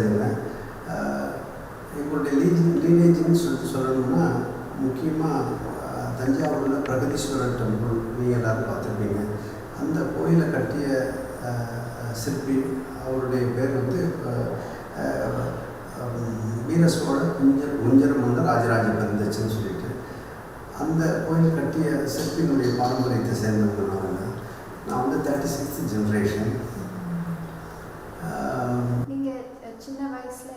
பாரம்பரியத்தை சேர்ந்தவன் ஆஹ், எங்களுடைய லீஜ் லீனேஜ்னு சொல்லிட்டு சொல்லணும்னா முக்கியமாக தஞ்சாவூரில் பிரகதீஸ்வரர் டெம்பிள் நீங்கள் எல்லோரும் பார்த்துருப்பீங்க. அந்த கோயிலை கட்டிய சிற்பி அவருடைய பேர் வந்து வீரசோழ குஞ்சர் குஞ்சர மன்னர் ராஜராஜ பெருந்தச்சுன்னு சொல்லிட்டு அந்த கோயில் கட்டிய சிற்பியினுடைய பாரம்பரியத்தை சேர்ந்தவங்க நான். நான் வந்து தேர்ட்டி சிக்ஸ்த் ஜென்ரேஷன் நீங்கள் சின்ன வயசில்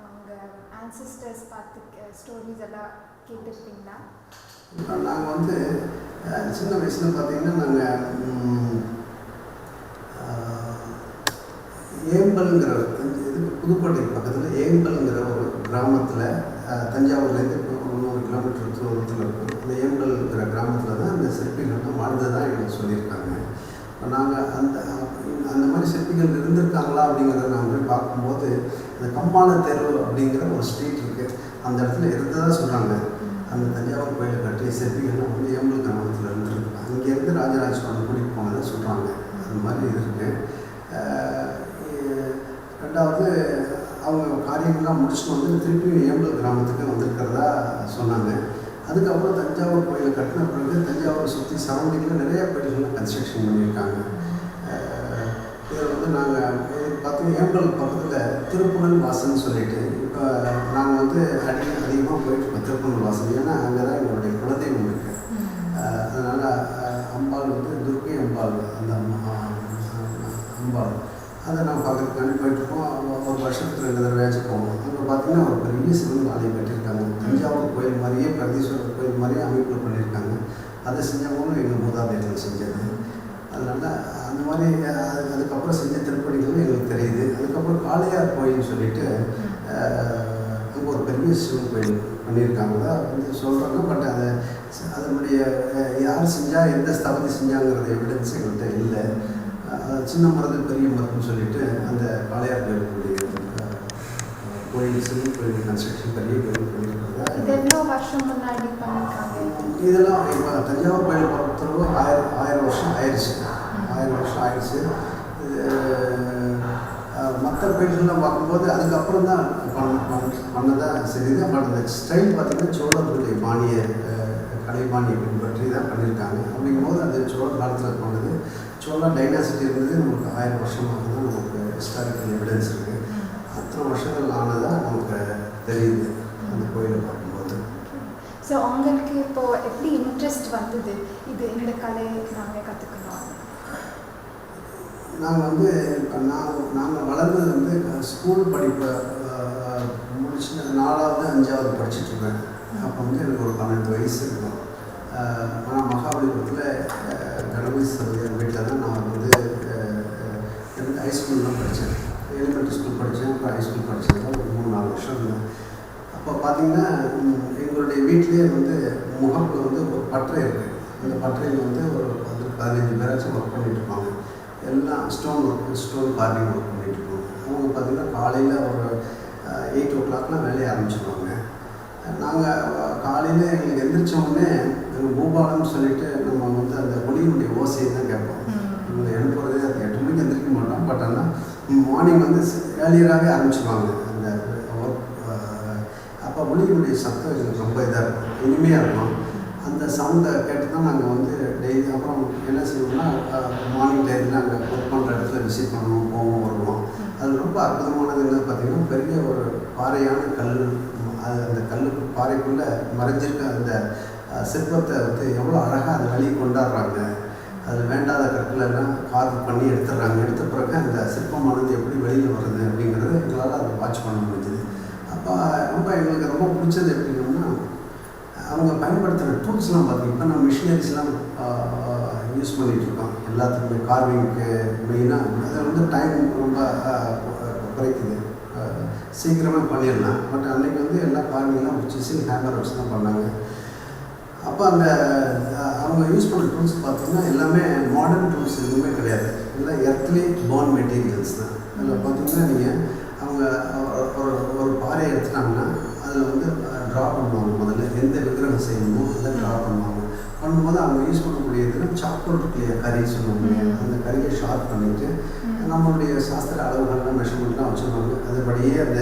அவங்க ஆன்சிஸ்டர்ஸ் பார்த்து ஸ்டோரிஸ் எல்லாம் கேட்டிருப்பீங்களா? நாங்கள் வந்து சின்ன வயசில் பார்த்தீங்கன்னா நாங்கள் ஏம்பல்ங்கிற தஞ்சை- இது புதுக்கோட்டை பக்கத்தில் ஏம்பல்ங்கிற ஒரு கிராமத்தில் தஞ்சாவூர்லேருந்து இப்போ ஒரு நூறு கிலோமீட்டர் தூரத்தில் இருக்கும் அந்த ஏம்பல்ங்கிற கிராமத்தில் தான் அந்த சிற்பிகள் வந்து வாழ்ந்ததாக எங்களுக்கு சொல்லியிருக்காங்க. இப்போ நாங்கள் அந்த மாதிரி சிற்பிகள் இருந்திருக்காங்களா அப்படிங்கிறத நான் போய் பார்க்கும்போது அந்த கம்பான தெரு அப்படிங்கிற ஒரு ஸ்ட்ரீட் இருக்குது அந்த இடத்துல இருந்ததாக சொல்கிறாங்க அந்த தஞ்சாவூர் கோயிலை கட்டிய சிற்பிகள்லாம் வந்து ஏம்பல் கிராமத்தில் இருந்துருக்கு. அங்கேருந்து ராஜராஜ சோழன் கூட்டிகிட்டு போனதை சொல்கிறாங்க அந்த மாதிரி இருக்கு. ரெண்டாவது அவங்க காரியங்கள்லாம் முடிச்சுட்டு வந்து திருப்பியும் ஏம்பல் கிராமத்துக்கு வந்திருக்கிறதா சொன்னாங்க. அதுக்கப்புறம் தஞ்சாவூர் கோயிலை கட்டின பிறகு தஞ்சாவூரை சுற்றி சரௌண்டிங்கில் நிறைய கோயில்கள் கன்ஸ்ட்ரக்ஷன் பண்ணியிருக்காங்க. நாங்கள் பார்த்தீங்கன்னா ஏம்பல் பக்கத்தில் திருப்புணல் வாசல்னு சொல்லிட்டு இப்போ நாங்கள் வந்து அடி அதிகமாக போயிட்டு இருக்கோம் திருப்புணல் வாசல். ஏன்னா அங்கே தான் எங்களுடைய குலதெய்வம் இருக்குது அதனால் அம்பாள் வந்து துர்க்கை அம்பாள் அந்த அம்பாள். அதை நான் பார்க்கறதுக்காண்டி போயிட்டுருக்கோம் ஒரு வருஷத்துக்கு ரெண்டு தடவையாச்சும் போவோம் அங்கே பார்த்தீங்கன்னா ஒரு பெரிய சிவன் ஆலயம் கட்டியிருக்காங்க. தஞ்சாவூர் கோயில் மாதிரியே பிரகதீஸ்வரர் கோயில் மாதிரியே அமைப்பு பண்ணியிருக்காங்க. அதை செஞ்சவங்களும் எங்கள் மூதாதையர்கள் செஞ்சது. அதனால் அந்த மாதிரி அது அதுக்கப்புறம் செஞ்ச திருப்பணிகளும் எங்களுக்கு தெரியுது. அதுக்கப்புறம் காளையார் கோயில்னு சொல்லிட்டு அங்கே ஒரு பெரிய சிவன் கோயில் பண்ணியிருக்காங்க. வந்து சொல்கிறாங்க பட் அதை அதனுடைய யார் செஞ்சால் எந்த ஸ்தபதி செஞ்சாங்கிறது எவிடன்ஸ் எங்கள்கிட்ட இல்லை. சின்ன மருது பெரிய மருதுன்னு சொல்லிட்டு அந்த காளையார் கோயிலுடைய கோயில் சிவன் கோயில் கன்ஸ்ட்ரக்ஷன் பெரிய கோயில் பண்ணியிருக்காங்க. இதெல்லாம் இப்போ தஞ்சாவூர் கோயில் பொறுத்தளவு ஆயிரம் ஆயிரம் வருஷம் ஆயிடுச்சு ஆயிரம் வருஷம் ஆயிடுச்சு. இது மற்ற கோயில்கள்லாம் பார்க்கும்போது அதுக்கப்புறம் தான் பண்ண பண்ணதான் சரிதான் பட் அந்த ஸ்டைல் பார்த்தீங்கன்னா சோழர்களுடைய பாணிய கலைபாணியை பின்பற்றி தான் பண்ணியிருக்காங்க. அப்படிங்கும்போது அது சோழ காலத்தில் போனது சோழ டைனாசிட்டி இருந்தது. நமக்கு ஆயிரம் வருஷமாக தான் நமக்கு ஹிஸ்டாரிக்கல் எவிடன்ஸ் இருக்குது அத்தனை வருஷங்கள் ஆனதாக நமக்கு தெரியுது. அந்த கோயிலை பார்க்கும்போது. ஸோ உங்களுக்கு இப்போது எப்படி இன்ட்ரெஸ்ட் வந்தது? இது இந்த கலை நாங்கள் கற்றுக்கணும் நாங்கள் வந்து இப்போ நான் நாங்கள் வளர்ந்தது வந்து ஸ்கூல் படிப்பை முடிச்சு நாலாவது அஞ்சாவது படிச்சுட்டு இருக்கேன் அப்போ வந்து எனக்கு ஒரு பன்னெண்டு வயசு இருக்கும். ஆனால் மகாபலிபுரத்தில் கணபதி சரோதர் வீட்டில் தான் நான் வந்து எனக்கு ஹைஸ்கூல்லாம் படித்தேன் எலிமெண்ட்ரி ஸ்கூல் படித்தேன் அப்புறம் ஹைஸ்கூல் படித்தேன் ஒரு மூணு நாலு வருஷம் இருந்தேன். அப்போ பார்த்தீங்கன்னா எங்களுடைய வீட்டிலேயே வந்து முகப்பில் வந்து ஒரு பட்டறை இருக்குது அந்த பட்டறையில் வந்து ஒரு பத்து பதினஞ்சு பேராச்சும் ஒர்க் பண்ணிட்டு இருப்பாங்க. எல்லாம் stone work stone carving work இருப்பாங்க அவங்க பார்த்தீங்கன்னா காலையில் ஒரு எயிட் ஓ கிளாக்லாம் வேலையை ஆரம்பிச்சிடுவாங்க நாங்கள் காலையில் எங்களுக்கு எந்திரிச்ச உடனே எங்கள் பூபாலம்னு சொல்லிட்டு நம்ம வந்து அந்த ஒளியினுடைய ஓசையை தான் கேட்போம். இவங்க எழுப்புறதே அது எட்டு மணிக்கு எந்திரிக்க மாட்டோம். பட் ஆனால் மார்னிங் வந்து ஏர்லியராகவே ஆரம்பிச்சிடுவாங்க அந்த ஒர்க் அப்போ ஒளியினுடைய சத்தம் எங்களுக்கு ரொம்ப இதாக இருக்கும். இனிமையாக இருக்கும். அந்த சவுண்டை கேட்டு தான் நாங்கள் வந்து டெய்லி அப்புறம் என்ன செய்வோம்னா மார்னிங் டைத்தில் நாங்கள் ஒர்க் பண்ணுற இடத்துல விசிட் பண்ணுவோம் போவோம் வருவோம். அது ரொம்ப அற்புதமானது என்ன பார்த்திங்கன்னா பெரிய ஒரு பாறையான கல் அது அந்த கல் பாறைக்குள்ளே மறைஞ்சிருக்க அந்த சிற்பத்தை வந்து எவ்வளோ அழகாக அதை வெளியே கொண்டாடுறாங்க. அது வேண்டாத கற்களை எல்லாம் கார்வ் பண்ணி எடுத்துடுறாங்க. எடுத்த பிறகு அந்த சிற்பமானது எப்படி வெளியில் வருது அப்படிங்கிறத எங்களால் அதை வாட்ச் பண்ண முடிஞ்சுது. அப்போ ரொம்ப எங்களுக்கு ரொம்ப பிடிச்சது எப்படின்னா அவங்க பயன்படுத்துகிற டூல்ஸ்லாம் பார்த்தீங்கன்னா இப்போ நம்ம மிஷினரிஸ்லாம் யூஸ் பண்ணிகிட்டு இருக்கோம் எல்லாத்துக்குமே கார்விங்க்கு மெயினாக அது வந்து டைம் ரொம்ப குறைக்குது. சீக்கிரமாக பண்ணிடலாம். பட் அன்றைக்கி வந்து எல்லா கார்விங்லாம் சிசில் ஹேமர் வச்சு தான் பண்ணாங்க. அப்போ அந்த அவங்க யூஸ் பண்ணுற டூல்ஸ் பார்த்தீங்கன்னா எல்லாமே மாடர்ன் டூல்ஸ் எதுவுமே கிடையாது. எல்லாம் எர்த்லி பான் மெட்டீரியல்ஸ் தான். அதில் பார்த்தீங்கன்னா நீங்கள் அவங்க ஒரு- ஒரு ஒரு பாறையை எடுத்துட்டாங்கன்னா அதில் வந்து ட்ரா பண்ணுவாங்க முதல்ல. எந்த விக்கிரகம் செய்யணுமோ அதை ட்ரா பண்ணுவாங்க. பண்ணும்போது அவங்க யூஸ் பண்ணக்கூடிய இதில் சாக்கோல் இருக்கு கறி சொல்லுவாங்க. அந்த கறியை ஷார்ப் பண்ணிவிட்டு நம்மளுடைய சாஸ்திர அளவுகள்லாம் மெஷர்மெண்ட்லாம் வச்சுருவாங்க அதுபடியே அந்த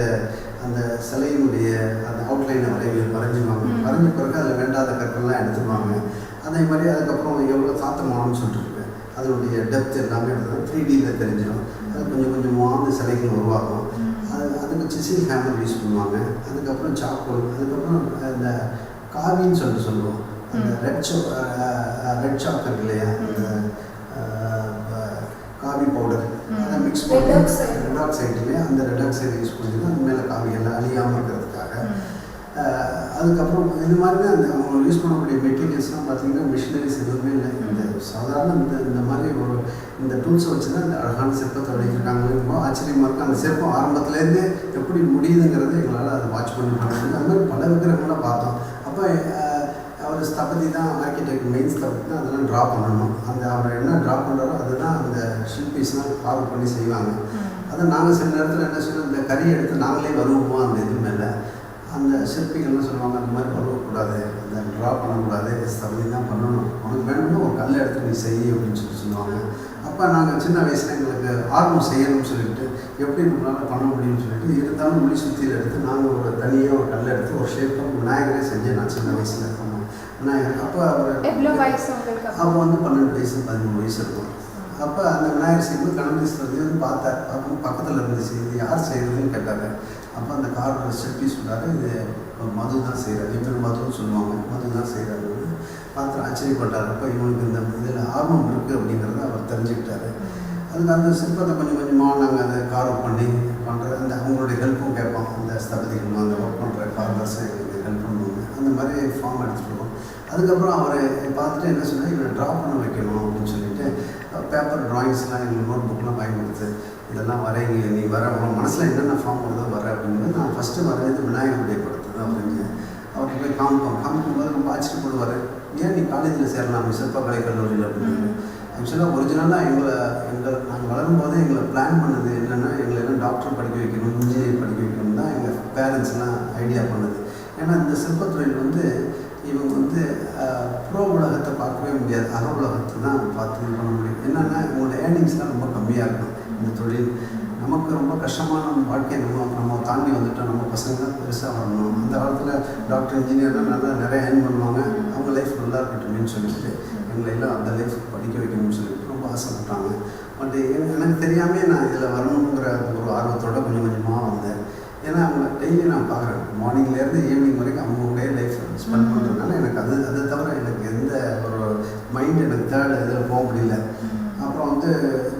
அந்த சிலையினுடைய அந்த அவுட்லைனை வரைவி வரைஞ்சிருவாங்க ம். வரைஞ்ச பிறகு அதில் வேண்டாத கற்கள்லாம் எடுத்துருவாங்க அதே மாதிரி அதுக்கப்புறம் எவ்வளோ தாத்தமானு சொல்லிட்டு அதனுடைய டெப்த் எல்லாமே த்ரீ டியில் தெரிஞ்சிடும். அது கொஞ்சம் கொஞ்சமாக அந்த சிலைகள் உருவாகும். அதுக்கு சிசில் ஹேமர் யூஸ் பண்ணுவாங்க அதுக்கப்புறம் சாக்கோல் அதுக்கப்புறம் இந்த காவின்னு சொல்லிட்டு சொல்லுவோம் அந்த. ரெட் சோ ரெட் சாக் இருக்கு இல்லையா அந்த காவி பவுடர். அதை மிக்ஸ் பண்ணி. ரெட் ஆக்சைட்லேயே அந்த ரெட் ஆக்சைடு யூஸ் பண்ணி அது மேலே காவி எல்லாம் அழியாமல் இருக்கிறதுக்காக அஹ், அதுக்கப்புறம் இது மாதிரி தான் அந்த அவங்க யூஸ் பண்ணக்கூடிய மெட்டீரியல்ஸ்லாம் பார்த்தீங்கன்னா மிஷினரிஸ் எதுவுமே இல்லை. இந்த சாதாரண இந்த இந்த மாதிரி ஒரு இந்த டூல்ஸை வச்சு தான் இந்த அழகான சிற்பத்தை வடிக்கிறாங்க ரொம்ப ஆச்சரியமாக இருக்கும். அந்த சிற்பம் ஆரம்பத்துலேருந்து எப்படி முடியுதுங்கிறது எங்களால் அதை வாட்ச் பண்ணி முடியும் அந்த மாதிரி பல விக்கிரகங்களாம் பார்த்தோம். அப்போ அவர் ஸ்தபதி தான் ஆர்கிடெக்ட் மெயின் ஸ்தபதி தான் அதெல்லாம் ட்ரா பண்ணணும். அந்த அவர் என்ன ட்ரா பண்ணுறாரோ அதுதான் அந்த ஷில்பீஸ்லாம் கால் பண்ணி செய்வாங்க. அதை நாங்கள் சில நேரத்தில் என்ன செய்யணும் இந்த கறியை எடுத்து நாங்களே வருவோம் அந்த இது மேலே. சிற்பிகள்லாம் சொல்லுவாங்க அந்த மாதிரி வருவக்கூடாது அந்த ட்ரா பண்ணக்கூடாது ஸ்தபதி தான் பண்ணணும். உனக்கு வேணும்னா ஒரு கல்லை எடுத்து நீ செய் அப்படின்னு சொல்லி சொல்லுவாங்க. அப்போ நாங்கள் சின்ன வயசில் எங்களுக்கு ஆர்வம் செய்யணும்னு சொல்லிட்டு எப்படி நம்மளால் பண்ண முடியும்னு சொல்லிட்டு இருந்தாலும் முடி சுத்தியில் எடுத்து நாங்கள் ஒரு தனியாக ஒரு கல்லை எடுத்து ஒரு ஷேப்பாக விநாயகரே செஞ்சேன் நான் சின்ன வயசில். ஆமாம் விநாயகர் அப்போ அவர் அப்போ? அப்போ வந்து பன்னெண்டு வயசு பதிமூணு வயசு இருக்கும். அப்போ அந்த விநாயகர் செய்யும்போது கணபதீஸ்வரர் வந்து பார்த்தார். பார்க்கும் பக்கத்தில் இருந்துச்சு இது யார் செய்கிறதுன்னு கேட்டாங்க. அப்போ அந்த கார் சிற்பி சொன்னார் இது மது தான் செய்கிறார் இவர் மதுன்னு சொல்லுவாங்க மது தான் செய்கிறாரு பார்த்து ஆச்சரியப்பட்டார். அப்போ இவனுக்கு இந்த இதில் ஆர்வம் இருக்குது அப்படிங்கிறத அவர் தெரிஞ்சுக்கிட்டாரு. அதுக்கு அந்த சிற்பத்தை கொஞ்சம் கொஞ்சமாக நாங்கள் அதை கார்வ் பண்ணி பண்ணுறது அந்த அவங்களுடைய ஹெல்ப்பும் கேட்போம் அந்த ஸ்தபதிகள் அந்த ஒர்க் பண்ணுற கார்வர்ஸ் எங்களுக்கு ஹெல்ப் பண்ணுவாங்க. அந்த மாதிரி ஃபார்ம் எடுத்துகிட்டு அதுக்கப்புறம் அவர் பார்த்துட்டு என்ன சொன்னார்? இவரை ட்ரா பண்ண வைக்கணும் அப்படின்னு சொல்லிட்டு பேப்பர் ட்ராயிங்ஸ்லாம் எங்களுக்கு நோட் புக்லாம் வாங்கி கொடுத்து இதெல்லாம் வரைங்க நீ வர உன் மனசில் என்னென்ன ஃபார்ம் வருதோ வர அப்படின்னு நான் ஃபஸ்ட்டு வரைஞ்சது விநாயகருடைய படம். அப்படின்னு அவர்கிட்ட போய் காமிப்போம். காமிக்கும்போது ரொம்ப ஆச்சரியப்படுவார் ஏன் நீ காலேஜில் சேரலாம்? சிற்பக்கலை கலைக்கல்லூரியில் அப்படின்னு ஆக்சுவலாக ஒரிஜினலாக எங்களை எங்கள் நாங்கள் வளரும்போது எங்களை பிளான் பண்ணது என்னென்னா எங்களை எல்லாம் டாக்டர் படிக்க வைக்கணும் இன்ஜினியர் படிக்க வைக்கணும் தான் எங்கள் பேரண்ட்ஸ்லாம் ஐடியா பண்ணது. ஏன்னா இந்த சிற்பத்துறையில் வந்து இவங்க வந்து புற உலகத்தை பார்க்கவே முடியாது. அக உலகத்தை தான் பார்த்து இது பண்ண முடியும். என்னென்னா இவங்களோட ஏர்னிங்ஸ்லாம் ரொம்ப கம்மியாக இருக்கும். இந்த தொழில். நமக்கு ரொம்ப கஷ்டமான வாழ்க்கையை நம்ம நம்ம தாண்டி வந்துட்டோம் நம்ம பசங்க தான் பெருசாக வரணும். அந்த காலத்தில் டாக்டர் இன்ஜினியர்லாம் நல்லா நிறைய ஏர்ன் பண்ணுவாங்க. அவங்க லைஃப் நல்லா இருக்கட்டும்னு சொல்லிட்டு எங்களை எல்லாம் அந்த லைஃப் படிக்க வைக்கணும்னு சொல்லிட்டு ரொம்ப ஆசைப்பட்டாங்க. பட் எனக்கு தெரியாமே நான் இதில் வரணுங்கிற ஒரு ஆர்வத்தோட கொஞ்சம் கொஞ்சமாக வந்தேன். ஏன்னா அவங்க டெய்லி நான் பார்க்குறேன். மார்னிங்லேருந்து ஈவினிங் வரைக்கும் அவங்களுடைய லைஃப் ஸ்பெண்ட் பண்ணுறதுனால எனக்கு அது அதை தவிர எனக்கு எந்த ஒரு மைண்ட் எனக்கு தேர்ட் இதில் போக முடியல. அப்புறம் வந்து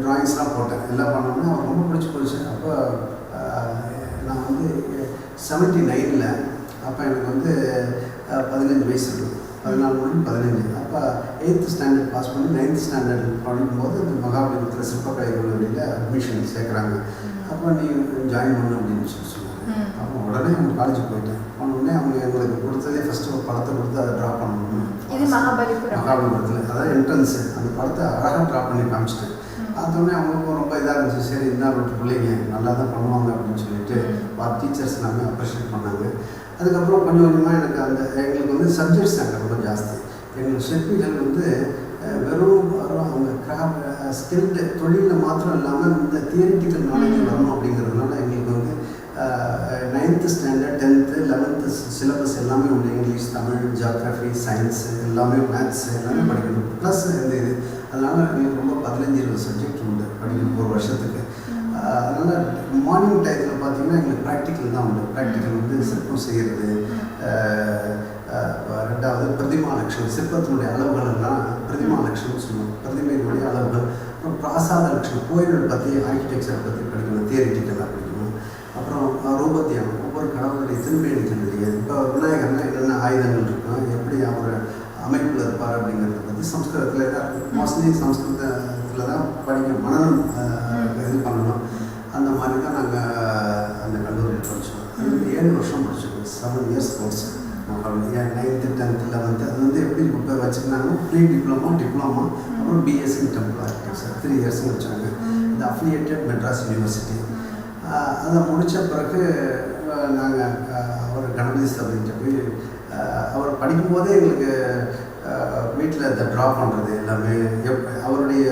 ட்ராயிங்ஸ்லாம் போட்டேன். எல்லாம் பண்ணோம்னா அவருக்கு ரொம்ப பிடிச்சி போச்சு. அப்போ நான் வந்து செவன்ட்டி நைனில் அப்போ எனக்கு வந்து பதினஞ்சு வயசு இருக்கும். பதினாலு மணி பதினஞ்சு. அப்போ எயித்து ஸ்டாண்டர்ட் பாஸ் பண்ணி நைன்த் ஸ்டாண்டர்ட் படிக்கும்போது இந்த மகாபலிபுரத்தில் சிற்பக்கலை கல்லூரியில் அட்மிஷன் சேர்க்குறாங்க. அப்போ நீ ஜாயின் பண்ணு அப்படின்னு சொல்லி சொன்னாங்க. அப்போ உடனே அவங்க காலேஜுக்கு போயிட்டேன். போன உடனே அவங்க எங்களுக்கு கொடுத்ததே ஃபஸ்ட்டு ஒரு படத்தை கொடுத்து அதை ட்ரா பண்ணணும் மகாபலிபுரத்தில். அதாவது என்ட்ரன்ஸ் அந்த படத்தை அழகாக ட்ரா பண்ணி காமிச்சிட்டேன். பார்த்தோன்னே அவங்களுக்கும் ரொம்ப இதாக இருந்துச்சு. சரி இந்த விட்டு பிள்ளைங்க நல்லா தான் பண்ணுவாங்க அப்படின்னு சொல்லிட்டு டீச்சர்ஸ் எல்லாமே அப்ரிஷியேட் பண்ணாங்க. அதுக்கப்புறம் கொஞ்சம் கொஞ்சமாக எனக்கு அந்த எங்களுக்கு வந்து சப்ஜெக்ட்ஸ் அங்கே ரொம்ப ஜாஸ்தி. எங்களுக்கு சிற்பிகள் வந்து வெறும் அவங்க கிராஃப்ட் ஸ்கில்டு தொழிலில் மாத்திரம் இல்லாமல் இந்த தியரிட்டிக்கல் நாலேஜ் வரணும் அப்படிங்கிறதுனால எங்களுக்கு வந்து ninth standard tenth eleventh syllabus எல்லாமே உண்டு. இங்கிலீஷ் தமிழ் ஜியாகிரஃபி சயின்ஸ் எல்லாமே மேத்ஸ் எல்லாமே படிக்கணும். ப்ளஸ் இந்த இது அதனால் எங்களுக்கு ரொம்ப பதினஞ்சு இருபது சப்ஜெக்ட் உண்டு படிக்கணும் ஒரு வருஷத்துக்கு. அதனால மார்னிங் டயத்தில் பார்த்தீங்கன்னா எங்களுக்கு ப்ராக்டிக்கல் தான் உண்டு. ப்ராக்டிக்கல் வந்து சிற்பம் செய்கிறது ரெண்டாவது பிரதிமா லட்சணம். சிற்பத்தினுடைய அளவுகள் எல்லாம் பிரதிமா லட்சணம் சொல்லுவோம். பிரதிமையினுடைய அளவுகள் அப்புறம் பிராசாத லட்சணம் கோயில்கள் பற்றி ஆர்கிடெக்சரை பற்றி படிக்கணும் தியரிட்டிக்கலாக படிக்கணும். அப்புறம் ரூபத்தியம் ஒவ்வொரு கடவுளுடைய திருமேனிகள் தெரியாது இப்போ விநாயகர்னா என்னென்ன ஆயுதங்கள் இருக்கும் எப்படி அவர் அமைப்பில் இருப்பார் அப்படிங்கிறத பற்றி சம்ஸ்கிருதத்தில் மோஸ்ட்லி சம்ஸ்கிருதத்தில் தான் படிக்க மனநம் இது பண்ணணும். அந்த மாதிரி தான் நாங்கள் அந்த கல்லூரியில் படித்தோம் அது ஏழு வருஷம் படிச்சிருக்கோம். செவன் இயர்ஸ் கோர்ஸ் ஏன் நைன்த்து டென்த்தில் வந்து அது வந்து எப்படி இப்போ வச்சுருந்தாங்க? ப்ரீ டிப்ளமோ டிப்ளமோ அப்புறம் பிஎஸ்சி டெம்பிள் ஆர்கிடெக்சர் த்ரீ இயர்ஸும் வச்சாங்க. இந்த அஃபிலியேட்டட் மெட்ராஸ் யூனிவர்சிட்டி அதை முடித்த பிறகு நாங்கள் அவர் கணபதி அப்படின்ட்டு போய் அவர் படிக்கும்போதே எங்களுக்கு வீட்டில் இந்த ட்ரா பண்ணுறது எல்லாமே எப் அவருடைய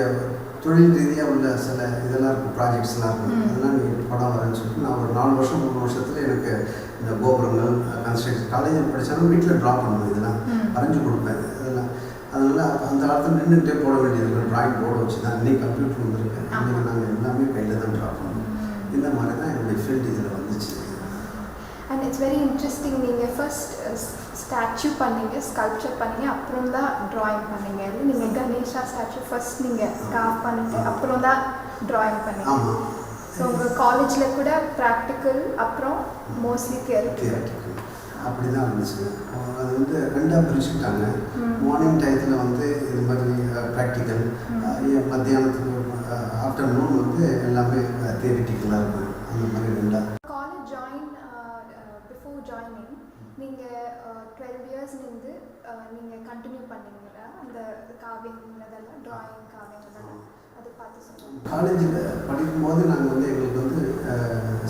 தொழில் ரீதியாக உள்ள சில இதெல்லாம் இருக்கும் ப்ராஜெக்ட்ஸ்லாம் இருக்கும். அதெல்லாம் நீங்கள் படம் வரேன்னு சொல்லிட்டு நான் ஒரு நாலு வருஷம் மூணு வருஷத்தில் எனக்கு இந்த கோபுரங்கள் கன்ஸ்ட்ரக்ஷன் காலேஜில் படித்தாலும் வீட்டில் ட்ரா பண்ணுவேன் இதெல்லாம். வரைஞ்சு கொடுப்பேன் இதெல்லாம். அதனால் அந்த காலத்தில் நின்றுட்டே போட வேண்டியது ட்ராயிங் போர்டு வச்சு தான். இன்னைக்கு கம்ப்யூட்டர் வந்திருக்கு. இன்றைக்கி நாங்கள் எல்லாமே கையில் தான் ட்ரா பண்ணுவோம் இந்த மாதிரி தான் என்னுடைய ஃபீல்டு இதில் வந்துச்சு. அண்ட் இட்ஸ் வெரி இன்ட்ரெஸ்டிங் நீங்கள் ஃபர்ஸ்ட் ஸ்டாச்சு பண்ணீங்க ஸ்கல்ப்சர் பண்ணீங்க அப்புறம் தான் ட்ராயிங் பண்ணீங்க. இல்லை நீங்கள் கணேஷா ஸ்டாச்சு ஃபர்ஸ்ட் நீங்கள் காவ் பண்ணிட்டு அப்புறம் தான் ட்ராயிங் பண்ணீங்க. ஸோ உங்கள் காலேஜில் கூட ப்ராக்டிக்கல் அப்புறம் மோஸ்ட்லி தியரிட்டிக்கல் அப்படி தான் இருந்துச்சு. அது வந்து ரெண்டாக பிரிச்சுட்டாங்க. மார்னிங் டயத்தில் வந்து இது மாதிரி ப்ராக்டிக்கல். மத்தியானத்துக்கு ஆஃப்டர்நூன் வந்து எல்லாமே தியரிட்டிக்கலாக இருக்கும். அந்த மாதிரி ரெண்டாக காலேஜ் ஜாயின் பிஃபோர் ஜாயினிங் நீங்கள் டுவெல் இயர்ஸ்லேருந்து நீங்கள் கண்டினியூ பண்ணீங்களா? அந்த காவியம் இதெல்லாம் ட்ராயிங் காவியம் இதெல்லாம் காலேஜில் படிக்கும்போது நாங்கள் வந்து எங்களுக்கு வந்து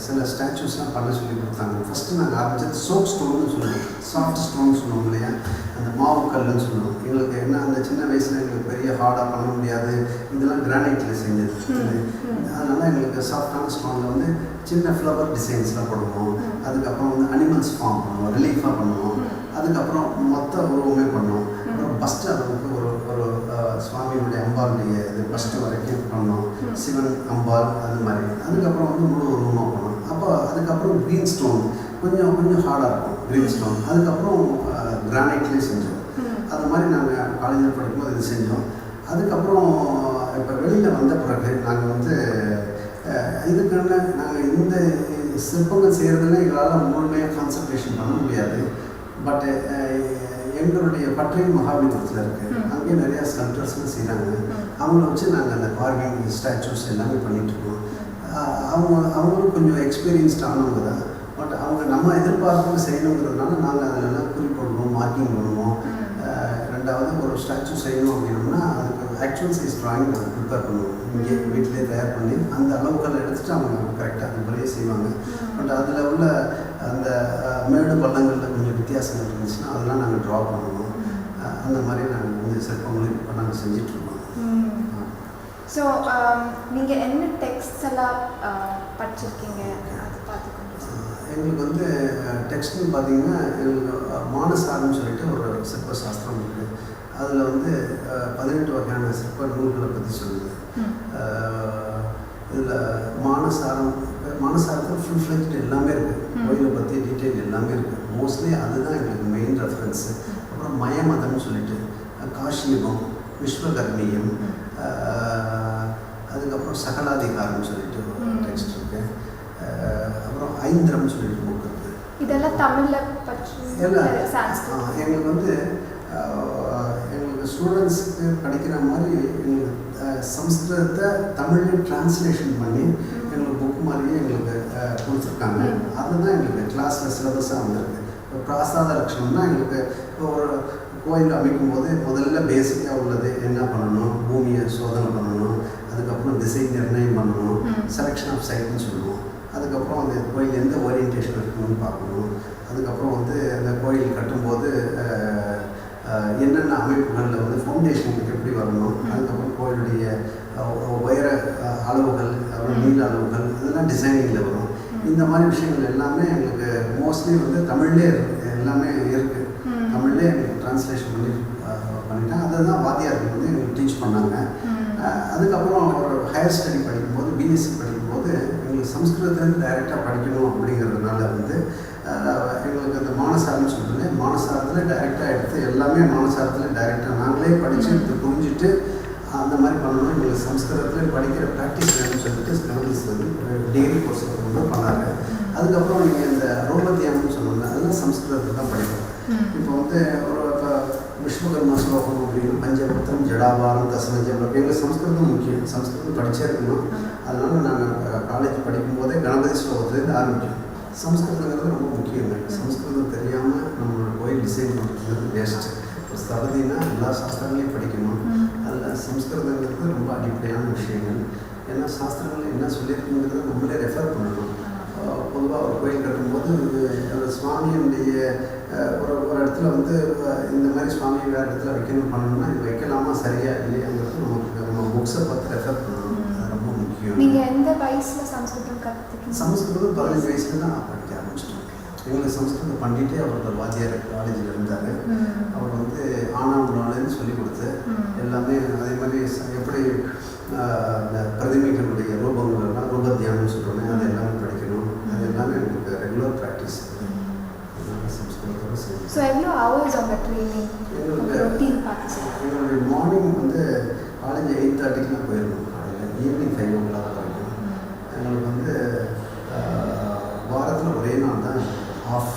சில ஸ்டாச்சுஸ்லாம் பண்ண சொல்லி கொடுத்தாங்க. ஃபஸ்ட்டு நாங்கள் ஆரம்பிச்சது சோப் ஸ்டோன்னு சொல்லுவோம். சாஃப்ட் ஸ்டோன் சொல்லுவோம் இல்லையா? அந்த மாவு கல்லுன்னு சொல்லுவோம். எங்களுக்கு என்ன அந்த சின்ன வயசில் எங்களுக்கு பெரிய ஹார்டாக பண்ண முடியாது. இதெல்லாம் கிரானைட்டில் செஞ்சது. அதனால் எங்களுக்கு சாஃப்டான ஸ்டோனில் வந்து சின்ன ஃப்ளவர் டிசைன்ஸ்லாம் பண்ணுவோம். அதுக்கப்புறம் வந்து அனிமல்ஸ் ஃபார்ம் பண்ணுவோம் ரிலீஃபாக பண்ணுவோம். அதுக்கப்புறம் மொத்த உருவமே பண்ணுவோம். அப்புறம் பஸ்ட் அளவுக்கு ஒரு ஒரு அம்பாளுடைய இது பஸ்ட் வரைக்கும் பண்ணோம். சிவன் அம்பாள் அது மாதிரி. அதுக்கப்புறம் வந்து முழு உருவமாக பண்ணோம். அப்போ அதுக்கப்புறம் க்ரீன் ஸ்டோன் கொஞ்சம் கொஞ்சம் ஹார்டாக இருக்கும். க்ரீன் ஸ்டோன் அதுக்கப்புறம் கிரானைட்லேயே செஞ்சோம். அது மாதிரி நாங்கள் காலேஜில் படிக்கும்போது இது செஞ்சோம். அதுக்கப்புறம் இப்போ வெளியில் வந்த பிறகு நாங்கள் வந்து அஹ், இதுக்கான நாங்கள் இந்த சிற்பங்கள் செய்கிறதுல எங்களால் முழுமையாக கான்சன்ட்ரேஷன் பண்ண முடியாது. பட் எங்களுடைய பற்றை மகாபலிபுரத்தில் இருக்குது. அங்கேயே நிறையா ஸ்கல்ப்டர்ஸ்லாம் செய்கிறாங்க. அவங்கள வச்சு நாங்கள் அந்த கார்விங் ஸ்டாச்சூஸ் எல்லாமே பண்ணிட்டு இருக்கோம். அஹ், அவங்க அவங்களும் கொஞ்சம் எக்ஸ்பீரியன்ஸ்ட் ஆனவங்க தான். பட் அவங்க நம்ம எதிர்பார்ப்புக்கு செய்யணுங்கிறதுனால நாங்கள் அதிலெல்லாம் குறிப்பிடணும் மார்க்கிங் பண்ணுவோம் ரெண்டாவது ஒரு ஸ்டாச்சு செய்யணும் அப்படின்னோம்னா அதுக்கு ஆக்சுவல் சைஸ் ட்ராயிங் நாங்கள் ப்ரிப்பேர் பண்ணுவோம். இங்கே வீட்டிலே தயார் பண்ணி அந்த அளவுகள் எடுத்துட்டு அவங்க கரெக்டாக அது மாதிரியே செய்வாங்க. பட் அதில் உள்ள அந்த மேடு பள்ளங்களில் கொஞ்சம் வித்தியாசங்கள் இருந்துச்சுன்னா அதெல்லாம் நாங்கள் ட்ரா பண்ணுவோம். அந்த மாதிரி நாங்கள் வந்து சிற்பங்களும் இப்போ நாங்கள் செஞ்சிட்ருக்கோம். ஸோ நீங்கள் என்ன டெக்ஸ்ட்ஸ் எல்லாம் படிச்சிருக்கீங்க? அதை. எங்களுக்கு வந்து டெக்ஸ்ட்னு பார்த்தீங்கன்னா எங்களுக்கு மானசாரம்னு சொல்லிட்டு ஒரு சிற்ப சாஸ்திரம் இருக்குது அதில் வந்து பதினெட்டு வகையான சிற்ப நூல்களை பற்றி சொல்லுது. இதில் மானசாரம் மானசாரத்தில் ஃபுல் ஃப்ளெஜ்டு எல்லாமே இருக்குது. கோயிலை பற்றி டீட்டெயில் எல்லாமே இருக்குது மோஸ்ட்லி அதுதான் எங்களுக்கு மெயின் ரெஃபரன்ஸு அப்புறம் மயமதம்னு சொல்லிட்டு அஹ், காஷியபம் விஸ்வகர்மியம் அதுக்கப்புறம் சகலாதிகாரம்னு சொல்லிட்டு. டெக்ஸ்ட் இருக்குது அப்புறம் ஐந்திரம்னு சொல்லிட்டு புக் இருக்குது இதெல்லாம் தமிழில் சான்ஸ்கிரிட் எங்களுக்கு வந்து எங்களுக்கு ஸ்டூடெண்ட்ஸுக்கு படிக்கிற மாதிரி எங்களுக்கு சம்ஸ்கிருதத்தை தமிழில் டிரான்ஸ்லேஷன் பண்ணி மாதிரியே எங்களுக்கு கொடுத்துருக்காங்க. அதுதான் எங்களுக்கு கிளாஸில் சிலபஸாக வந்திருக்கு. இப்போ பிராசாத லட்சணம்னா எங்களுக்கு இப்போ ஒரு கோயில் அமைக்கும் போது முதல்ல பேசிக்காக உள்ளது என்ன பண்ணணும்? பூமியை சோதனை பண்ணணும். அதுக்கப்புறம் திசை நிர்ணயம் பண்ணணும். செலெக்ஷன் ஆஃப் சைட்னு சொல்லுவோம். அதுக்கப்புறம் அந்த கோயில் எந்த ஓரியன்டேஷன் இருக்கணும்னு பார்க்கணும். அதுக்கப்புறம் வந்து அந்த கோயில் கட்டும்போது என்னென்ன அமைப்புகளில் வந்து ஃபவுண்டேஷன் எப்படி வரணும். அதுக்கப்புறம் கோயிலுடைய உயர அளவுகள் அளவுகள் இதெல்லாம் டிசைனிங்கில் வரும். இந்த மாதிரி விஷயங்கள் எல்லாமே எங்களுக்கு மோஸ்ட்லி வந்து தமிழ்லேயே இருக்கு. எல்லாமே இருக்குது. தமிழ்லேயே எங்களுக்கு ட்ரான்ஸ்லேஷன் பண்ணி பண்ணிட்டேன் அதை தான் வாத்தியார்கள் வந்து எங்களுக்கு டீச் பண்ணாங்க. அதுக்கப்புறம் ஒரு ஹையர் ஸ்டடி படிக்கும்போது பிஎஸ்சி படிக்கும்போது எங்களுக்கு சம்ஸ்கிருதத்துலேருந்து டைரெக்டாக படிக்கணும் அப்படிங்கிறதுனால வந்து எங்களுக்கு அந்த மானசாரம்னு சொல்கிறது மானசாரத்தில் டைரெக்டாக எடுத்து எல்லாமே மானசாரத்தில் டைரெக்டாக நாங்களே படித்து. இது புரிஞ்சுட்டு அந்த மாதிரி பண்ணணும். எங்களுக்கு சம்ஸ்கிருதத்தில் படிக்கிற ப்ராக்டிஸ் வேணும்னு சொல்லிட்டு டிகிரி கோர்ஸ் வந்து பண்ணாங்க. அதுக்கப்புறம் நீங்கள் இந்த ரோமத்தியானம்னு சொன்னாங்க அதெல்லாம் சம்ஸ்கிருதத்தில் தான் படிப்போம். இப்போ வந்து ஒரு இப்போ விஸ்வகர்மா ஸ்லோகம் அப்படின்னு பஞ்சபத்திரம் ஜடாபாரம் தசமஞ்சம் எங்களுக்கு சம்ஸ்கிருதம் முக்கியம். சம்ஸ்கிருதம் படிச்சே இருக்கணும். அதனால நாங்கள் காலேஜ் படிக்கும்போதே கணபதி ஸ்லோகத்துலேருந்து ஆரம்பிச்சோம் சம்ஸ்கிருதங்கிறது ரொம்ப முக்கியங்க. சம்ஸ்கிருதம் தெரியாமல் நம்மளோட கோயில் டிசைன் பண்ணுறது வேஸ்ட்டு இப்போ ஸ்தபதினா எல்லா சாஸ்திரங்களையும் படிக்கணும். அதில் சம்ஸ்கிருதங்கிறது ரொம்ப அடிப்படையான விஷயங்கள். ஏன்னா சாஸ்திரங்கள் என்ன சொல்லியிருக்குங்கிறத நம்மளே ரெஃபர் பண்ணணும். பொதுவாக ஒரு கோயில் கட்டும்போது அந்த சுவாமியினுடைய ஒரு ஒரு இடத்துல வந்து இந்த மாதிரி சுவாமி வேறு இடத்துல வைக்கணும் பண்ணணும்னா இது வைக்கலாமா சரியா இல்லையாங்கிறது நமக்கு நம்ம புக்ஸை பார்த்து ரெஃபர் பண்ணணும். அது ரொம்ப முக்கியம். நீங்க எந்த வயசுல சம்ஸ்கிருதம் கத்துக்கிட்டீங்க? சமஸ்கிருதம் பதினஞ்சு வயசுல தான் நான் படிக்க ஆரம்பிச்சிட்டோம் எங்களுக்கு சமஸ்கிருதம் பண்ணிட்டே அவர் ஒரு வாத்தியார் காலேஜில் இருந்தார். அவர் வந்து ஆனாவுனாலேருந்து சொல்லி கொடுத்து. எல்லாமே அதே மாதிரி எப்படி இந்த பிரதிமைகளுடைய ரூபங்கள் எல்லாம் ரூப தியானம் சொல்கிறோமே அது எல்லாமே படிக்கணும். அது எல்லாமே எனக்கு ரெகுலர் ப்ராக்டிஸ் ஸோ எவ்வளோ ஹவர்ஸ் ட்ரைனிங் எங்களுடைய மார்னிங் வந்து காலேஜ் எயிட் தேர்ட்டிக்கெலாம் போயிடணும். காலையில் ஈவினிங் ஃபைவ் ஓ கிளாக் வரைக்கும் எங்களுக்கு வந்து வாரத்தில் ஒரே நாள் தான் ஆஃப்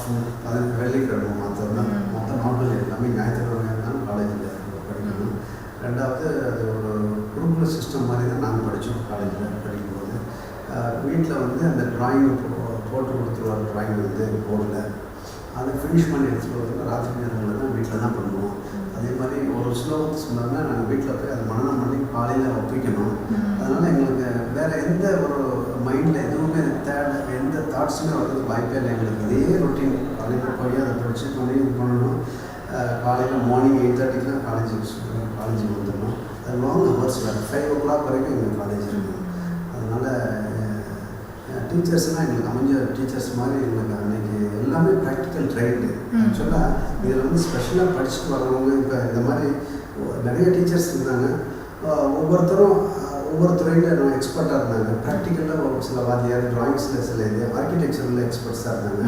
அது வெள்ளிக்கிழமை மாத்திரம் தான் ம். மொத்த நாட்கள் எல்லாமே ஞாயிற்றுக்கிழமை இருந்தாலும் காலேஜில் படிக்கணும் ரெண்டாவது அது ஒரு குரூப்பில் சிஸ்டம் மாதிரி தான் நாங்கள் படித்தோம் காலேஜில் படிக்கும்போது வீட்டில் வந்து அந்த ட்ராயிங் போட்டு கொடுத்துருவார் ட்ராயிங் வந்து போர்டில் அதை ஃபினிஷ் பண்ணி எடுத்துகிட்டு வரதுக்கு ராத்திரி நேரங்களில் தான் வீட்டில் தான் பண்ணுவோம். அதே மாதிரி ஒரு ஸ்லோகத்தை சொன்னாங்கன்னா நாங்கள் வீட்டில் போய் அதை மனநம் பண்ணி காலையில் ஒப்பிக்கணும் அதனால் எங்களுக்கு வேறு எந்த ஒரு மைண்டில் எதுவுமே தேட எந்த தாட்ஸுமே வர்றதுக்கு வாய்ப்பே இல்லை. எங்களுக்கு இதே ரொட்டீன் காலையில் போய் அதை படித்து பண்ணி இது பண்ணணும். காலையில் மார்னிங் எயிட் தேர்ட்டிக்கெலாம் காலேஜுக்கு காலேஜுக்கு வந்துடணும். அது லாங் ஹவர்ஸ் வேறு. ஃபைவ் ஓ கிளாக் வரைக்கும் எங்கள் காலேஜ் இருக்குது அதனால் டீச்சர்ஸ்னால் எங்களுக்கு அமைஞ்ச டீச்சர்ஸ் மாதிரி எங்களுக்கு அன்னைக்கு எல்லாமே ப்ராக்டிக்கல் ட்ரைன்டு ம். ஆக்சுவலாக இதில் வந்து ஸ்பெஷலாக படிச்சுட்டு வர்றவங்க இப்போ இந்த மாதிரி நிறைய டீச்சர்ஸ் இருந்தாங்க. ஒவ்வொருத்தரும் ஒவ்வொரு துறையில் எக்ஸ்பர்ட்டாக இருந்தாங்க. ப்ராக்டிக்கலில் ஒரு சில வாத்தியார் ட்ராயிங்ஸில் சில இது ஆர்கிடெக்சரில் எக்ஸ்பர்ட்ஸாக இருந்தாங்க.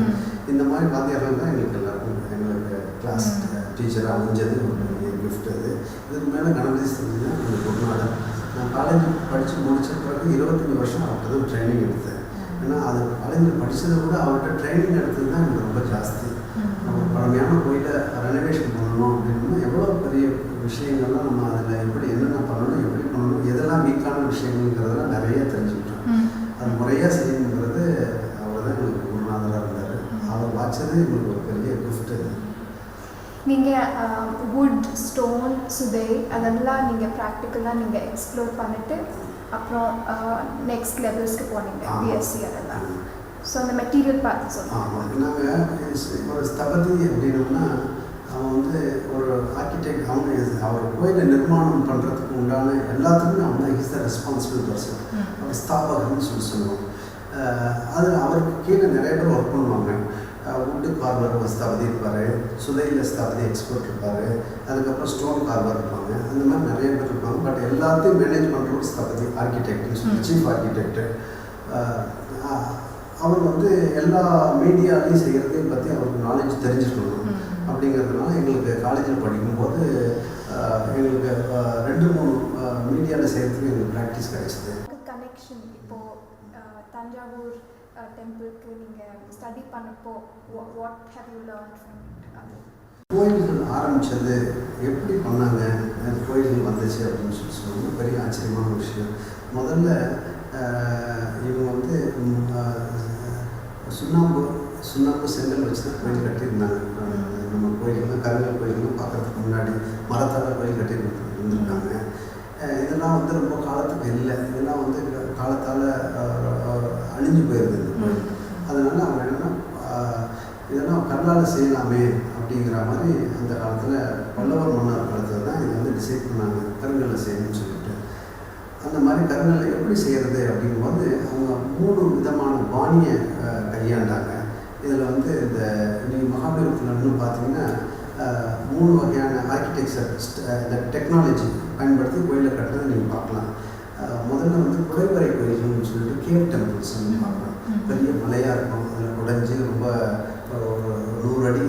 இந்த மாதிரி வாத்தியார்கள் தான் எங்களுக்கு எல்லாருக்கும் எங்களுக்கு கிளாஸ். டீச்சராக அமைஞ்சது ஒரு gift அது. இதுக்கு மேலே கணபதி செஞ்சு எங்களுக்கு ஒரு நாள். நான் காலேஜ் படித்து முடிச்ச பிறகு இருபத்தஞ்சி வருஷம் அவர்கிட்ட தான் ட்ரைனிங் எடுத்தேன். ஏன்னா அது காலேஜில் படித்ததை விட அவர்கிட்ட ட்ரைனிங் எடுத்தது தான் எனக்கு ரொம்ப ஜாஸ்தி. நம்ம பழமையான கோயிலை ரெனோவேஷன் பண்ணணும் அப்படின்னா எவ்வளோ பெரிய விஷயங்கள்லாம் நம்ம அதில் எப்படி என்னென்ன பண்ணணும் எப்படி பண்ணணும் எதெல்லாம் வீக்கான விஷயங்கள்ங்கிறதெல்லாம் நிறைய தெரிஞ்சுக்கிட்டோம். அது முறையாக செய்யணுங்கிறது அவர் தான் எங்களுக்கு குருநாதராக இருந்தார். அவர் வாய்ச்சது எங்களுக்கு ஒரு பெரிய கிஃப்ட் அது. நீங்கள் வுட் ஸ்டோன் சுதை அதெல்லாம் நீங்கள் ப்ராக்டிக்கலாக நீங்கள் எக்ஸ்ப்ளோர் பண்ணிட்டு அப்புறம் நெக்ஸ்ட் லெவல்ஸ்க்கு போனீங்க. பிஎஸ்சி அதெல்லாம். ஸோ அந்த மெட்டீரியல் பார்த்து சொல்லுங்கள் நாங்கள் ஒரு ஸ்தபதி அப்படின்னோம்னா அவன் வந்து ஒரு ஆர்கிடெக்ட் அவங்க அவர் கோயிலை நிர்மாணம் பண்ணுறதுக்கு உண்டான எல்லாத்துக்குமே அவன் தான் இஸ் த ரெஸ்பான்சிபிள் பர்சன் அவர் ஸ்தாபகர்னு சொல்லி சொல்லுவோம். அஹ் அது அவருக்கு கீழே நிறைய பேர் ஒர்க் பண்ணுவாங்க. உட்டு கார்வர் ஸ்தாபதி இருப்பார் சுதையில் ஸ்தாபதி எக்ஸ்பர்ட் இருப்பார். அதுக்கப்புறம் ஸ்டோன் கார்வர் இருப்பாங்க. அந்த மாதிரி நிறைய பேர் இருப்பாங்க. பட் எல்லாத்தையும் மேனேஜ் பண்ணுற ஒரு ஸ்தாபதி ஆர்கிடெக்ட்னு சொல்லி. சீஃப் ஆர்கிடெக்ட் அவர் வந்து எல்லா மீடியாலையும் செய்கிறதையும் பற்றி அவருக்கு நாலேஜ் தெரிஞ்சிருக்கணும். அப்படிங்கிறதுனால எங்களுக்கு காலேஜில் படிக்கும்போது எங்களுக்கு ரெண்டு மூணு மீடியாவில் செய்கிறதுக்கு எங்களுக்கு ப்ராக்டிஸ் கிடைச்சிது. கனெக்ஷன் இப்போது தஞ்சாவூர் டெம்பிளுக்கு நீங்கள் ஸ்டடி பண்ணப்போ what have you learn from கோயில்கள் ஆரம்பித்தது எப்படி பண்ணாங்க? அந்த கோயில்கள் வந்துச்சு அப்படின்னு சொல்லி சொல்லுவாங்க பெரிய ஆச்சரியமான விஷயம். முதல்ல இவங்க வந்து சுண்ணாம்பு சுண்ணாம்பு செங்கல் வச்சு தான் கோயில் கட்டியிருந்தாங்க. நம்ம கோயில்கள் கருங்கல் கோயில்கள் பார்க்கறதுக்கு முன்னாடி மரத்தால் கோயில் கட்டி இருந்திருக்காங்க. இதெல்லாம் வந்து ரொம்ப காலத்துக்கு இல்லை. இதெல்லாம் வந்து காலத்தால் அழிஞ்சு போயிருந்தது இந்த கோயில் அதனால அவங்க என்னன்னா இதெல்லாம் கல்லால் செய்யலாமே அப்படிங்கிற மாதிரி அந்த காலத்தில் பல்லவர் மன்னர் காலத்தில் தான் இதை வந்து டிசைட் பண்ணாங்க. கருங்கல்ல செய்யணும்னு சொல்லிட்டு. அந்த மாதிரி கருங்கல்ல எப்படி செய்கிறது அப்படிங்கும்போது அவங்க மூணு விதமான பாணியை கையாண்டாங்க. இதில் வந்து இந்த நீங்கள் மகாபலிபுரத்தில் இன்னும் பார்த்தீங்கன்னா மூணு வகையான ஆர்கிடெக்சர் இந்த டெக்னாலஜி பயன்படுத்தி கோயிலை கட்டுறதை நீங்கள் பார்க்கலாம். முதல்ல வந்து குடைவரை கோயில்கள்னு சொல்லிட்டு கேவ் டெம்பிள்ஸ் பார்க்கலாம் பெரிய மலையாக இருக்கும். அதில் குடைஞ்சி ரொம்ப ஒரு நூறு அடி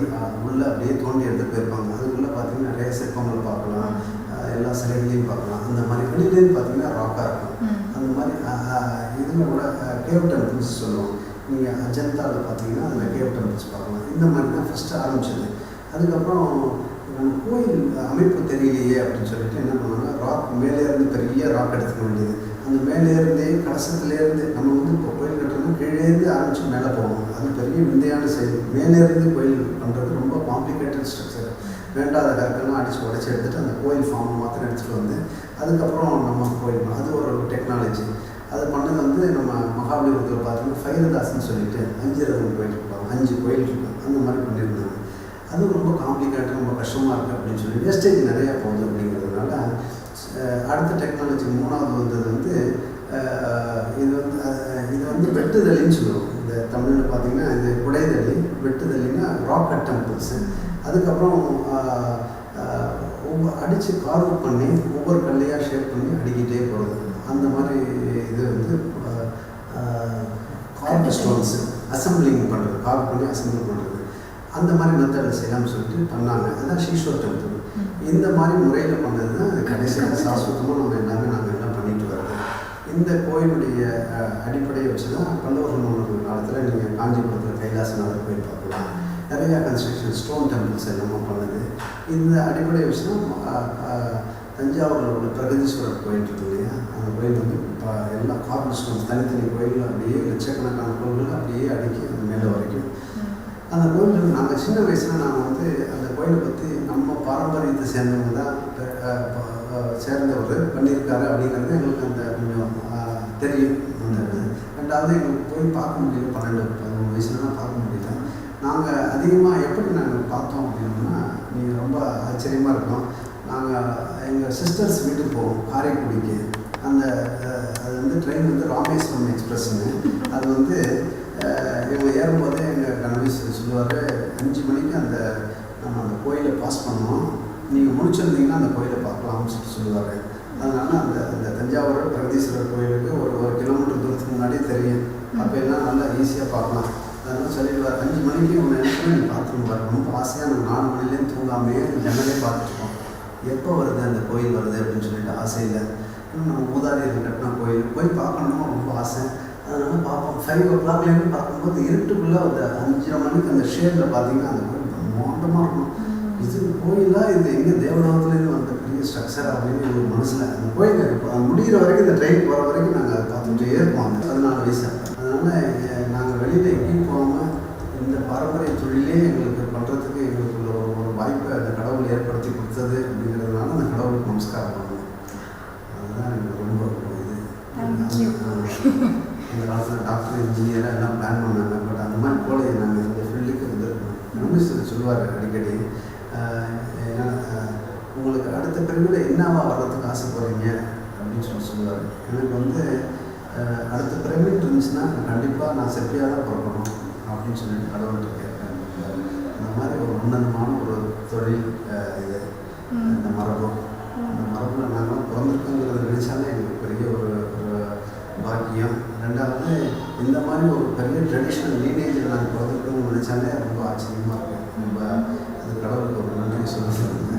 உள்ள அப்படியே தோண்டி எடுத்து போயிருப்பாங்க. அதுக்குள்ளே பார்த்தீங்கன்னா நிறைய சிற்பங்கள் பார்க்கலாம். எல்லா சிலைகளையும் பார்க்கலாம். அந்த மாதிரி வெளியிலேயும் பார்த்தீங்கன்னா ராக்காக இருக்கும். அந்த மாதிரி இதில் கூட கேவ் டெம்பிள்ஸ் சொல்லுவோம். நீங்கள் அஜந்தாவில் பார்த்தீங்கன்னா அதில் கேவ் டெம்பிள்ஸ் பார்க்கலாம். இந்த மாதிரி தான் ஃபஸ்ட்டு ஆரம்பிச்சது. அதுக்கப்புறம் நம்ம கோயில் அமைப்பு தெரியலையே அப்படின்னு சொல்லிட்டு என்ன பண்ணுவாங்க ராக் மேலே இருந்து பெரிய ராக் எடுத்துக்க வேண்டியது. அந்த மேலேருந்தே கலசத்துலேருந்து நம்ம வந்து இப்போ கோயில் கட்டணும் கீழேருந்து ஆரம்பித்து மேலே போவோம் அது பெரிய விந்தையான செயல். மேலேருந்து கோயில் பண்ணுறது ரொம்ப காம்ப்ளிகேட்டட் ஸ்ட்ரக்சர் வேண்டாத கற்கெல்லாம் அடித்து உடச்சி எடுத்துகிட்டு அந்த கோயில் ஃபார்ம் மாத்திரம் எடுத்துகிட்டு வந்து அதுக்கப்புறம் நம்ம கோயில் அது ஒரு டெக்னாலஜி அது பண்ணது வந்து நம்ம மகாபலிபுரத்தில் பார்த்தீங்கன்னா ஃபைரதாஸ்ன்னு சொல்லிட்டு அஞ்சு ரதம் கோயில் இருப்பாங்க அஞ்சு கோயில் இருக்கும் அந்த மாதிரி பண்ணியிருந்தாங்க. அது ரொம்ப காம்ப்ளிகேட்டட் ரொம்ப கஷ்டமாக இருக்குது அப்படின்னு சொல்லி வேஸ்டேஜ் நிறையா போகுது அப்படிங்கிறதுனால அடுத்த டெக்னாலஜி மூணாவது வந்தது வந்து இது வந்து இது வந்து வெட்டுதலின்னு சொல்லுவோம். இந்த தமிழில் பார்த்தீங்கன்னா இது குடைதலி வெட்டுதலின்னா ராக் டெம்பிள்ஸு அதுக்கப்புறம் ஒவ்வொரு அடித்து கார்வ் பண்ணி ஒவ்வொரு கல்லையாக ஷேப் பண்ணி அடிக்கிட்டே போகிறது அந்த மாதிரி இது வந்து கார்பு ஸ்டோன்ஸு அசம்பிளிங் பண்ணுறது கார்வ் பண்ணி அசம்பிள் பண்ணுறது அந்த மாதிரி மெத்தடில் செய்யலாம்னு சொல்லிட்டு பண்ணாங்க. அதான் ஷீஷோர் டெம்பிள் இந்த மாதிரி முறையில் பண்ணது தான் கடைசியாக சாஸ்வதமாக நம்ம எல்லாமே நாங்கள் எல்லாம் பண்ணிட்டு வரோம் இந்த கோயிலுடைய அடிப்படையை வச்சு தான் பல்லவர்கள் மன்னர்கள் காலத்தில் நீங்கள் காஞ்சிபுரத்தில் கைலாசநாதர் கோயில் பார்க்கலாம். நிறையா கன்ஸ்ட்ரக்ஷன் ஸ்டோன் டெம்பிள்ஸ் எல்லாமே பண்ணுது. இந்த அடிப்படையை வச்சு தான் தஞ்சாவூரில் உள்ள பிரகதீஸ்வரர் கோயில் இருக்கு இல்லையா? அந்த கோயில் வந்து இப்போ எல்லா கார்பன் ஸ்டோன்ஸ் தனித்தனி கோயில் அப்படியே லட்சக்கணக்கான கோயில்கள் அப்படியே அடுக்கி அந்த மேலே வரைக்கும் அந்த கோயில் நாங்கள் சின்ன வயசில் நாங்கள் வந்து அந்த கோயிலை பற்றி நம்ம பாரம்பரியத்தை சேர்ந்தவங்க தான் சேர்ந்தவர் பண்ணியிருக்காரு அப்படிங்கிறது எங்களுக்கு அந்த கொஞ்சம் தெரியும். அந்த ரெண்டாவது எங்களுக்கு போய் பார்க்க முடியல பன்னெண்டு பதிமூணு வயசுலலாம் பார்க்க முடியல. நாங்கள் அதிகமாக எப்படி நாங்கள் பார்த்தோம் அப்படின்னா நீங்கள் ரொம்ப ஆச்சரியமாக இருக்கும். நாங்கள் எங்கள் சிஸ்டர்ஸ் வீட்டுக்கு போவோம் காரைக்குடிக்கு. அந்த அது வந்து ட்ரெயின் வந்து ராமேஸ்வரம் எக்ஸ்பிரஸ்ன்னு அது வந்து இவங்க ஏறும்போது எங்கள் கணவீஸ் சொல்லுவார் அஞ்சு மணிக்கு அந்த நம்ம அந்த கோயிலை பாஸ் பண்ணோம். நீங்கள் முடிச்சிருந்தீங்கன்னா அந்த கோயிலை பார்க்கலாம்னு சொல்லிட்டு சொல்லுவார். அதனால அந்த அந்த தஞ்சாவூர் பிரகதீஸ்வரர் கோயிலுக்கு ஒரு ஒரு கிலோமீட்டர் தூரத்துக்கு முன்னாடியே தெரியும். அப்போ எல்லாம் நல்லா ஈஸியாக பார்க்கலாம். அதனால சொல்லிடுவார் அஞ்சு மணிக்கு ஒன்று நினைச்சு நீ பார்த்துருப்பார் ரொம்ப ஆசையாக நாங்கள் நாலு மணிலேயும் தூங்காமையே ஜன்னலே பார்த்துருக்கோம் எப்போ வருது அந்த கோயில் வருது? அப்படின்னு சொல்லிட்டு ஆசையில் இன்னும் நம்ம மூதாதையர் கட்டின கோயில் போய் பார்க்கணுமா? ரொம்ப ஆசை. அதனால பார்ப்போம். ஃபைவ் ஓ கிளாக்லேருந்து பார்க்கும்போது இருட்டுக்குள்ளே அந்த அஞ்சரை மணிக்கு அந்த ஷேடில் பார்த்தீங்கன்னா அந்த கோயில் பிரம்மாண்டமாக இருக்கும். இது கோயிலா இது எங்கே தேவலோகத்துலேருந்து வந்த பெரிய ஸ்ட்ரக்சர் அப்படின்னு ஒரு மனசில் அந்த கோயில் முடிகிற வரைக்கும் இந்த ட்ரெயின் போகிற வரைக்கும் நாங்கள் பார்த்துட்டே இருப்போம். அந்த பதினாலு வயசு. அதனால் நாங்கள் வெளியில் எங்கேயும் போகாமல் இந்த பாரம்பரிய தொழிலே எங்களுக்கு பண்ணுறதுக்கு எங்களுக்கு ஒரு ஒரு வாய்ப்பை அந்த கடவுள் ஏற்படுத்தி கொடுத்தது அப்படிங்கிறதுனால அந்த கடவுளுக்கு நமஸ்காரம் பண்ணுவோம் அதுதான் எனக்கு ரொம்ப இது. அந்த காலத்தில் டாக்டர் இன்ஜினியராக எல்லாம் பிளான் பண்ணாங்க பட் அந்த மாதிரி போல நாங்கள் இந்த ஃபீல்டுக்கு வந்திருக்கோம் ரமேஷ் சொல்லுவார் அடிக்கடி. ஏன்னா, உங்களுக்கு அடுத்த பிரிவில் என்னவா வர்றதுக்கு ஆசைப்படுறீங்க அப்படின்னு சொல்லி சொல்லுவார். எனக்கு வந்து அடுத்த பிரமிட் இருந்துச்சுன்னா கண்டிப்பாக நான் செப்பியாக தான் பிறக்கணும் அப்படின்னு சொல்லிட்டு கடவுள்கிட்ட கேட்பேன். அந்த மாதிரி ஒரு உன்னதமான ஒரு தொழில் இது. இந்த மரபு. அந்த மரபில் நாங்கள் பிறந்திருக்கோங்கிறத நினைச்சாலே எங்களுக்கு பெரிய ஒரு பாக்கியம். ரெண்டாவது இந்த மாதிரி ஒரு பெரிய ட்ரெடிஷ்னல் லீனேஜில் நாங்கள் பிறந்திருக்கோம்னு நினச்சாலே ரொம்ப ஆச்சரியமாக இருக்கும் ரொம்ப அது கடவுளுக்கு ஒரு நன்றி சொல்லுறது